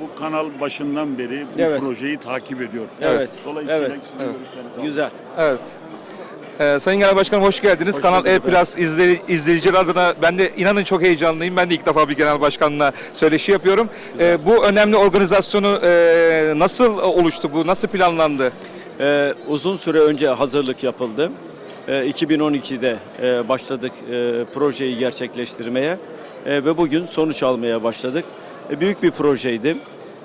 Bu kanal başından beri bu Evet. projeyi takip ediyor. Evet. Dolayısıyla Evet. sizin görüşlerinizi alalım. Güzel. Evet. Ee, Sayın Genel Başkanım hoş geldiniz. Hoş Kanal E. Plus izle, izleyiciler adına ben de inanın çok heyecanlıyım. Ben de ilk defa bir genel başkanla söyleşi yapıyorum. Ee, bu önemli organizasyonu e, nasıl oluştu bu? Nasıl planlandı? Ee, uzun süre önce hazırlık yapıldı. Ee, 2012'de e, başladık e, projeyi gerçekleştirmeye E, ve bugün sonuç almaya başladık. E, büyük bir projeydi.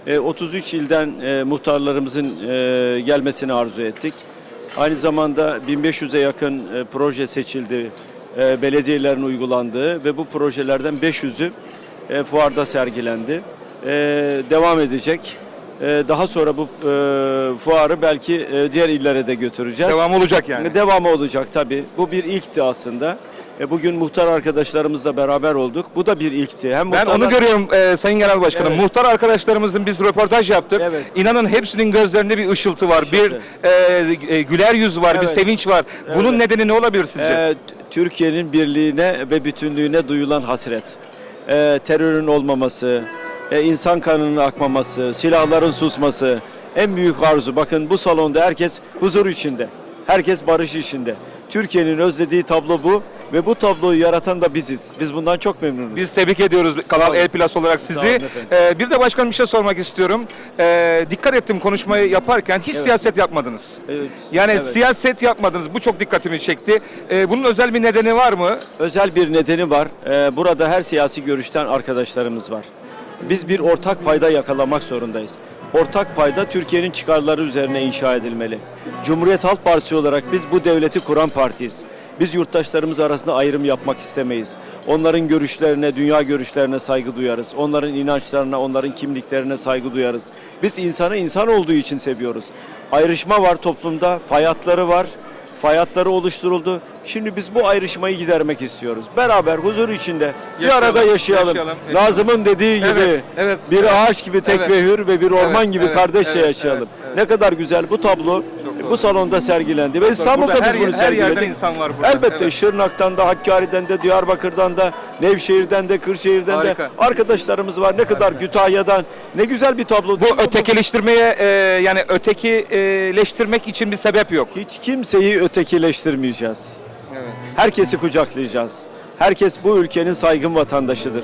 E, 33 ilden e, muhtarlarımızın e, gelmesini arzu ettik. Aynı zamanda 1500'e yakın e, proje seçildi, e, belediyelerin uygulandığı ve bu projelerden 500'ü e, fuarda sergilendi. E, devam edecek. E, daha sonra bu e, fuarı belki e, diğer illere de götüreceğiz. Devam olacak yani. Devamı olacak tabii. Bu bir ilkti aslında. E, bugün muhtar arkadaşlarımızla beraber olduk. Bu da bir ilkti. Hem Ben muhtarlar- onu görüyorum e, Sayın Genel Başkanım. Evet. Muhtar arkadaşlarımızın biz röportaj yaptık. Evet. İnanın hepsinin gözlerinde bir ışıltı var. Bir Işıltı. e, e, güler yüz var, bir Evet. sevinç var. Bunun nedeni ne olabilir sizce? E, t- Türkiye'nin birliğine ve bütünlüğüne duyulan hasret. E, terörün olmaması, e, insan kanının akmaması, silahların susması en büyük arzu. Bakın bu salonda herkes huzur içinde. Herkes barış içinde. Türkiye'nin özlediği tablo bu ve bu tabloyu yaratan da biziz. Biz bundan çok memnunuz. Biz tebrik ediyoruz Kanal olun. E Plus olarak Sağ sizi. Ee, bir de başkanım bir şey sormak istiyorum. Ee, dikkat ettim konuşmayı yaparken hiç siyaset yapmadınız. Evet. Yani Evet. siyaset yapmadınız. Bu çok dikkatimi çekti. Ee, bunun özel bir nedeni var mı? Özel bir nedeni var. Ee, burada her siyasi görüşten arkadaşlarımız var. Biz bir ortak payda yakalamak zorundayız. Ortak payda Türkiye'nin çıkarları üzerine inşa edilmeli. Cumhuriyet Halk Partisi olarak biz bu devleti kuran partiyiz. Biz yurttaşlarımız arasında ayrım yapmak istemeyiz. Onların görüşlerine, dünya görüşlerine saygı duyarız. Onların inançlarına, onların kimliklerine saygı duyarız. Biz insanı insan olduğu için seviyoruz. Ayrışma var toplumda, fayatları var. Fayatları oluşturuldu. Şimdi biz bu ayrışmayı gidermek istiyoruz. Beraber huzur içinde bir Yaşayalım, arada yaşayalım. yaşayalım. Nazım'ın dediği gibi Evet, evet, bir evet. ağaç gibi tek Evet. ve hür ve bir orman Evet, gibi evet, kardeşçe evet, yaşayalım. evet, evet. Ne kadar güzel bu tablo bu salonda sergilendi ve İstanbul'da Burada biz her- bunu her sergiledik. yerden insan var burada. Elbette Evet. Şırnak'tan da, Hakkari'den de, Diyarbakır'dan da, Nevşehir'den de, Kırşehir'den Harika. de arkadaşlarımız var. Ne kadar Kütahya'dan. Ne güzel bir tablo. Bu ötekileştirmeye e, yani ötekileştirmek için bir sebep yok. Hiç kimseyi ötekileştirmeyeceğiz. Evet. Herkesi kucaklayacağız. Herkes bu ülkenin saygın vatandaşıdır.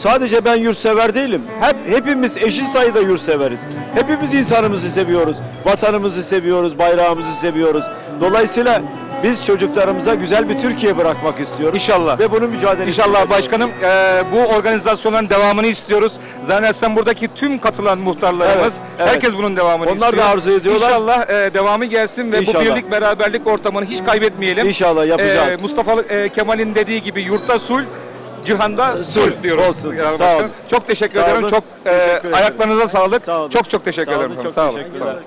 Sadece ben yurtsever değilim. Hep hepimiz eşit sayıda yurtseveriz. Hepimiz insanımızı seviyoruz. Vatanımızı seviyoruz, bayrağımızı seviyoruz. Dolayısıyla biz çocuklarımıza güzel bir Türkiye bırakmak istiyoruz. İnşallah. Ve bunun mücadelesini İnşallah başkanım e, bu organizasyonların devamını istiyoruz. Zannedersem buradaki tüm katılan muhtarlarımız Evet, evet. herkes bunun devamını Onlar da istiyor. arzu ediyorlar. İnşallah e, devamı gelsin ve İnşallah. bu birlik beraberlik ortamını hiç kaybetmeyelim. İnşallah yapacağız. E, Mustafa e, Kemal'in dediği gibi yurtta sul, cihanda sul Sul diyoruz. olsun. Genel Sağ olun. Çok teşekkür Sağ ederim. olun. Çok e, Teşekkür ederim. ayaklarınıza sağlık. Sağ olun. Çok çok teşekkür Sağ olun, ederim. çok Sağ olun. teşekkürler. Sağ olun.